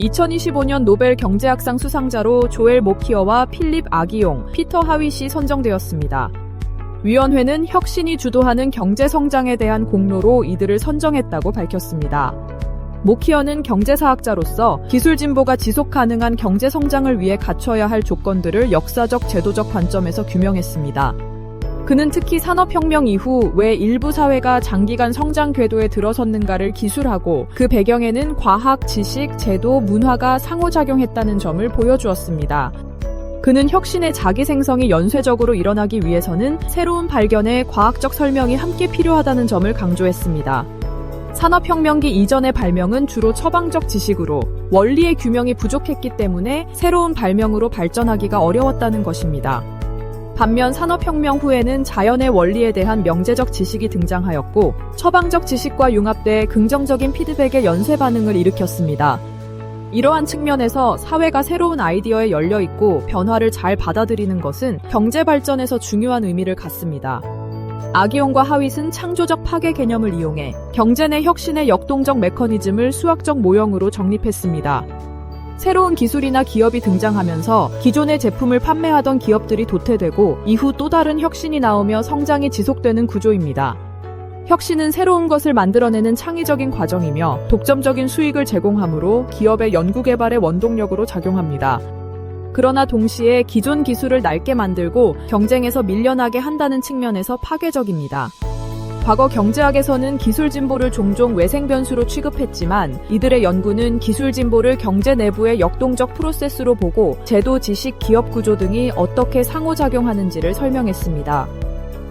2025년 노벨 경제학상 수상자로 조엘 모키어와 필립 아기용, 피터 하윗이 선정되었습니다. 위원회는 혁신이 주도하는 경제 성장에 대한 공로로 이들을 선정했다고 밝혔습니다. 모키어는 경제사학자로서 기술 진보가 지속 가능한 경제 성장을 위해 갖춰야 할 조건들을 역사적 제도적 관점에서 규명했습니다. 그는 특히 산업혁명 이후 왜 일부 사회가 장기간 성장 궤도에 들어섰는가를 기술하고 그 배경에는 과학, 지식, 제도, 문화가 상호작용했다는 점을 보여주었습니다. 그는 혁신의 자기 생성이 연쇄적으로 일어나기 위해서는 새로운 발견에 과학적 설명이 함께 필요하다는 점을 강조했습니다. 산업혁명기 이전의 발명은 주로 처방적 지식으로 원리의 규명이 부족했기 때문에 새로운 발명으로 발전하기가 어려웠다는 것입니다. 반면 산업혁명 후에는 자연의 원리에 대한 명제적 지식이 등장하였고 처방적 지식과 융합돼 긍정적인 피드백의 연쇄 반응을 일으켰습니다. 이러한 측면에서 사회가 새로운 아이디어에 열려 있고 변화를 잘 받아들이는 것은 경제 발전에서 중요한 의미를 갖습니다. 아기용과 하윗은 창조적 파괴 개념을 이용해 경제 내 혁신의 역동적 메커니즘을 수학적 모형으로 정립했습니다. 새로운 기술이나 기업이 등장하면서 기존의 제품을 판매하던 기업들이 도태되고 이후 또 다른 혁신이 나오며 성장이 지속되는 구조입니다. 혁신은 새로운 것을 만들어내는 창의적인 과정이며 독점적인 수익을 제공하므로 기업의 연구개발의 원동력으로 작용합니다. 그러나 동시에 기존 기술을 낡게 만들고 경쟁에서 밀려나게 한다는 측면에서 파괴적입니다. 과거 경제학에서는 기술 진보를 종종 외생 변수로 취급했지만 이들의 연구는 기술 진보를 경제 내부의 역동적 프로세스로 보고 제도, 지식, 기업 구조 등이 어떻게 상호작용하는지를 설명했습니다.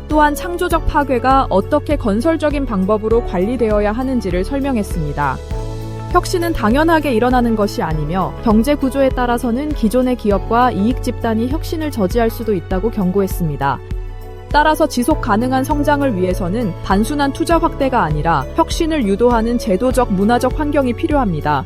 또한 창조적 파괴가 어떻게 건설적인 방법으로 관리되어야 하는지를 설명했습니다. 혁신은 당연하게 일어나는 것이 아니며 경제 구조에 따라서는 기존의 기업과 이익 집단이 혁신을 저지할 수도 있다고 경고했습니다. 따라서 지속 가능한 성장을 위해서는 단순한 투자 확대가 아니라 혁신을 유도하는 제도적 문화적 환경이 필요합니다.